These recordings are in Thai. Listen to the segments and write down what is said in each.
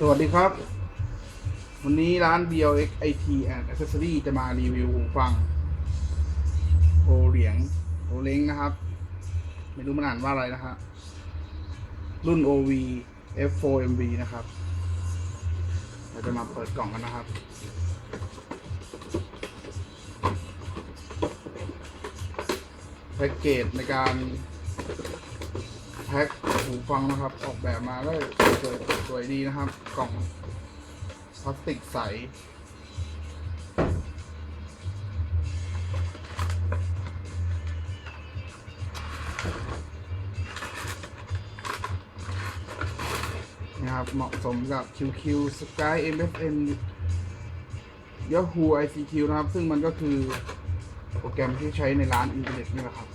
สวัสดีครับ วันนี้ร้าน BLX IT and Accessory จะมารีวิวหูฟัง โอเหลียง โอเล้งนะครับ ไม่รู้มันอ่านว่าอะไรนะฮะรุ่น OV F4MV นะครับ เราจะมาเปิดกล่องกันนะครับแพ็กเกจในการ แพ็คหูฟังนะครับ ออกแบบมาได้สวยสวยดีนะครับ กล่องพลาสติกใส นะครับ เหมาะสมกับ QQ Sky MFN Yahoo ICQ นะครับ ซึ่งมันก็คือโปรแกรมที่ใช้ในร้านอินเทอร์เน็ตนี่แหละครับ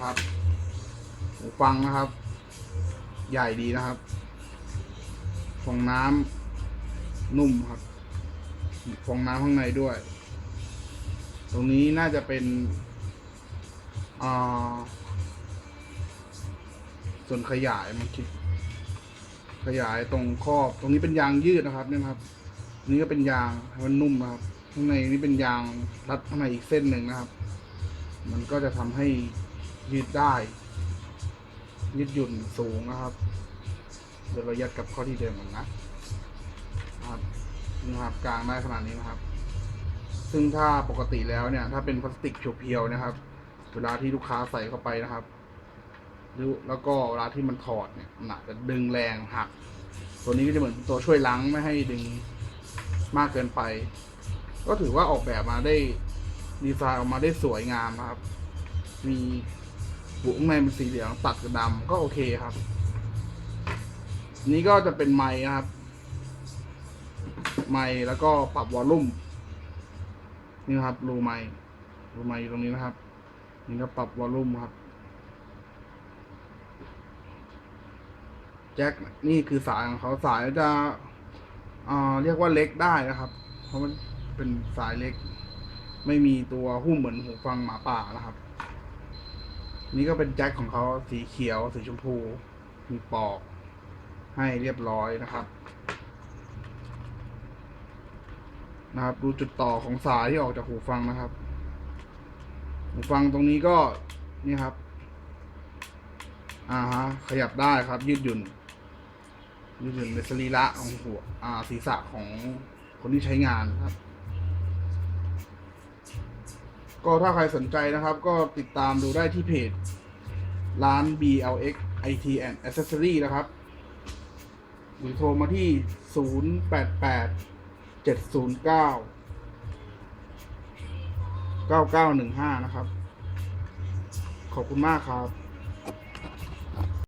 นะครับหูฟังนะครับ ใหญ่ดีนะครับฟองน้ำนุ่มครับฟองน้ำข้างในด้วย ตรงนี้น่าจะเป็นส่วนขยายมันคิด ขยายตรงครอบ ตรงนี้เป็นยางยืดนะครับเนี่ยครับนี่ก็เป็นยางมันนุ่มนะครับข้างในนี่เป็นยางรัดข้างในอีกเส้นหนึ่งนะครับ มันก็จะทำให้ ยืดได้ ยืดหยุ่นสูงนะครับ เดี๋ยวเรายัดกับข้อที่เดิมกันนะนะครับนะครับกลางได้ขนาดนี้นะครับ ซึ่งถ้าปกติแล้วเนี่ย ถ้าเป็นพลาสติกเพียวๆนะครับ เวลาที่ลูกค้าใส่เข้าไปนะครับหรือแล้วก็เวลาที่มันถอดเนี่ยมันอาจจะดึงแรงหัก ตัวนี้ก็จะเหมือนตัวช่วยล้างไม่ให้ดึงมากเกินไป ก็ถือว่าออกแบบมาได้ดีไซน์ออกมาได้สวยงามครับ มี บุข้างในเป็นสีเหลืองตัดกับดำก็โอเคครับ นี้ก็จะเป็นไม้นะครับ ไม้แล้วก็ปรับวอลลุ่มนี่นะครับรูไม้รูไม้อยู่ตรงนี้นะครับ นี่ก็ปรับวอลลุ่มครับแจ็คนี่คือสายของเขาสายจะอ่าเรียกว่าเล็กได้นะครับ เพราะมันเป็นสายเล็ก ไม่มีตัวหุ้มเหมือนหูฟังหมาป่านะครับ นี่ก็เป็นแจ็คของเขาสีเขียว สีชมพู มีปอก ให้เรียบร้อยนะครับ นะครับ ดูจุดต่อของสายที่ออกจากหูฟังนะครับ หูฟังตรงนี้ก็นี่ครับ อ่าฮะ ขยับได้ครับ ยืดหยุ่น ยืดหยุ่นในสรีระของหัวอ่าศีรษะของคนที่ใช้งานครับ ก็ถ้าใครสนใจนะครับ ก็ติดตามดูได้ที่เพจ ร้าน BLX IT and Accessory นะครับ หรือโทรมาที่ 088 709 9915 นะครับ ขอบคุณมากครับ